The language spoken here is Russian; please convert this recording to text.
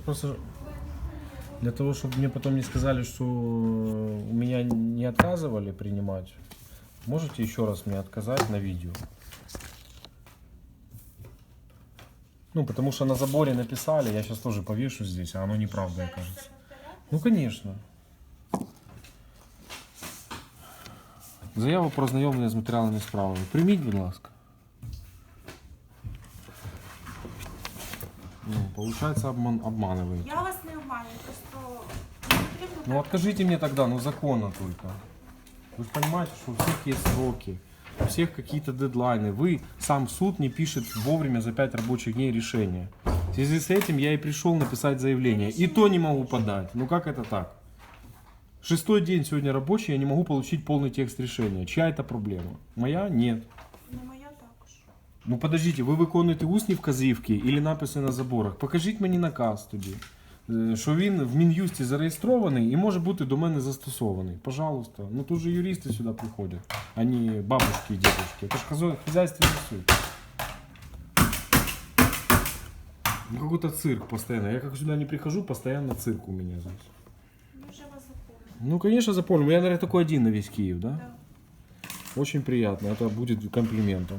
Просто для того, чтобы мне потом не сказали, что у меня не отказывали принимать, можете еще раз мне отказать на видео? Ну, потому что на заборе написали, я сейчас тоже повешу здесь, а оно неправда, кажется. Ну, конечно. Заяву про ознайомлення з матеріалами справи. Прийміть, будь ласка. Ну, получается, обман, обманываете. Я вас не обманюю, просто не потрібно Ну так. откажите мне тогда, ну законно только. Вы же понимаете, что у всех есть сроки, у всех какие-то дедлайны. Вы, сам суд не пишет вовремя за 5 рабочих дней решения. В связи с этим я и пришел написать заявление. И то не могу подать. Ну как это так? Шестой день сегодня рабочий, я не могу получить полный текст решения. Чья это проблема? Моя? Нет. Не моя також. Ну подождите, ви виконуєте усні вказівки і написи на заборах. Покажіть мені наказ тоді, е, що він в Мін'юсті зареєстрований і може бути до мене застосований. Пожалуйста. Ну тут же юристи сюди приходять, а не бабушки і дедушки. Это ж хозя- хозяйственный суд. Ну какой-то цирк постоянно. Я как сюда не прихожу, постоянно цирк у меня здесь. Ми вже вас запомнили. Ну, конечно, запомнил. Я, наверное, такой один на весь Киев, да? Да. Очень приятно. Это будет комплиментом.